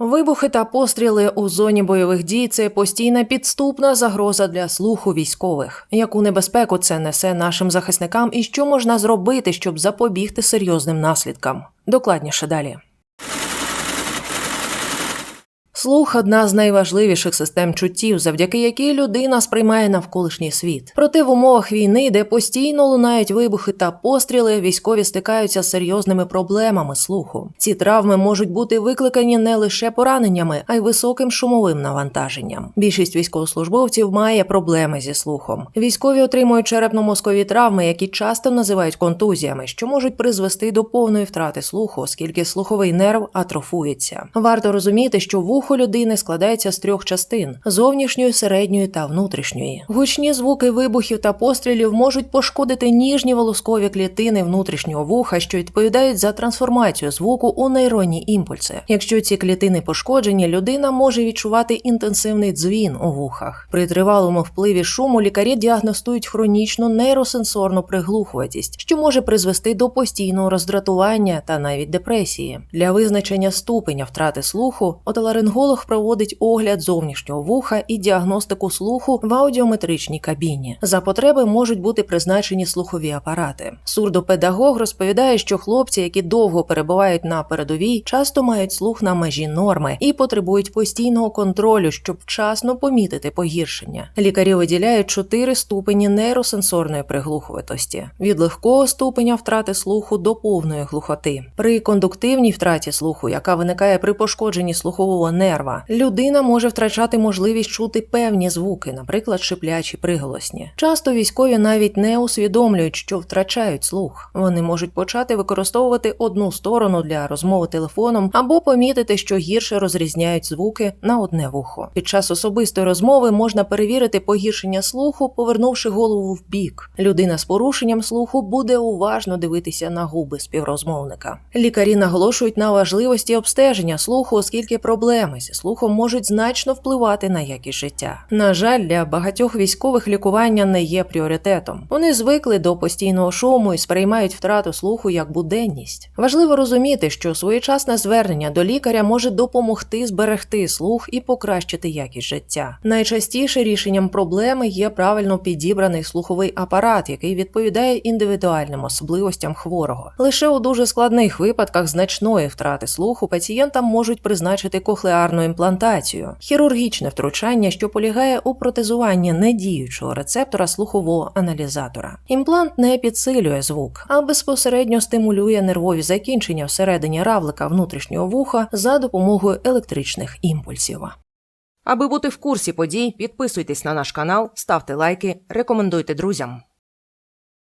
Вибухи та постріли у зоні бойових дій це постійна підступна загроза для слуху військових. Яку небезпеку це несе нашим захисникам і що можна зробити, щоб запобігти серйозним наслідкам? Докладніше далі. Слух одна з найважливіших систем чуттів, завдяки якій людина сприймає навколишній світ. Проте в умовах війни, де постійно лунають вибухи та постріли, військові стикаються з серйозними проблемами слуху. Ці травми можуть бути викликані не лише пораненнями, а й високим шумовим навантаженням. Більшість військовослужбовців має проблеми зі слухом. Військові отримують черепно-мозкові травми, які часто називають контузіями, що можуть призвести до повної втрати слуху, оскільки слуховий нерв атрофується. Варто розуміти, що вухо людини складається з трьох частин: зовнішньої, середньої та внутрішньої. Гучні звуки вибухів та пострілів можуть пошкодити ніжні волоскові клітини внутрішнього вуха, що відповідають за трансформацію звуку у нейронні імпульси. Якщо ці клітини пошкоджені, людина може відчувати інтенсивний дзвін у вухах. При тривалому впливі шуму лікарі діагностують хронічну нейросенсорну приглухуватість, що може призвести до постійного роздратування та навіть депресії. Для визначення ступеня втрати слуху отоларинголог проводить огляд зовнішнього вуха і діагностику слуху в аудіометричній кабіні. За потреби можуть бути призначені слухові апарати. Сурдопедагог розповідає, що хлопці, які довго перебувають на передовій, часто мають слух на межі норми і потребують постійного контролю, щоб вчасно помітити погіршення. Лікарі виділяють чотири ступені нейросенсорної приглухуватості від легкого ступеня втрати слуху до повної глухоти. При кондуктивній втраті слуху, яка виникає при пошкодженні слухового нерва, людина може втрачати можливість чути певні звуки, наприклад, шиплячі приголосні. Часто військові навіть не усвідомлюють, що втрачають слух. Вони можуть почати використовувати одну сторону для розмови телефоном або помітити, що гірше розрізняють звуки на одне вухо. Під час особистої розмови можна перевірити погіршення слуху, повернувши голову в бік. Людина з порушенням слуху буде уважно дивитися на губи співрозмовника. Лікарі наголошують на важливості обстеження слуху, оскільки проблеми зі слухом можуть значно впливати на якість життя. На жаль, для багатьох військових лікування не є пріоритетом. Вони звикли до постійного шуму і сприймають втрату слуху як буденність. Важливо розуміти, що своєчасне звернення до лікаря може допомогти зберегти слух і покращити якість життя. Найчастіше рішенням проблеми є правильно підібраний слуховий апарат, який відповідає індивідуальним особливостям хворого. Лише у дуже складних випадках значної втрати слуху пацієнтам можуть призначити кохлеарну імплантацію, хірургічне втручання, що полягає у протезуванні недіючого рецептора слухового аналізатора. Імплант не підсилює звук, а безпосередньо стимулює нервові закінчення всередині равлика внутрішнього вуха за допомогою електричних імпульсів. Аби бути в курсі подій, підписуйтесь на наш канал, ставте лайки, рекомендуйте друзям.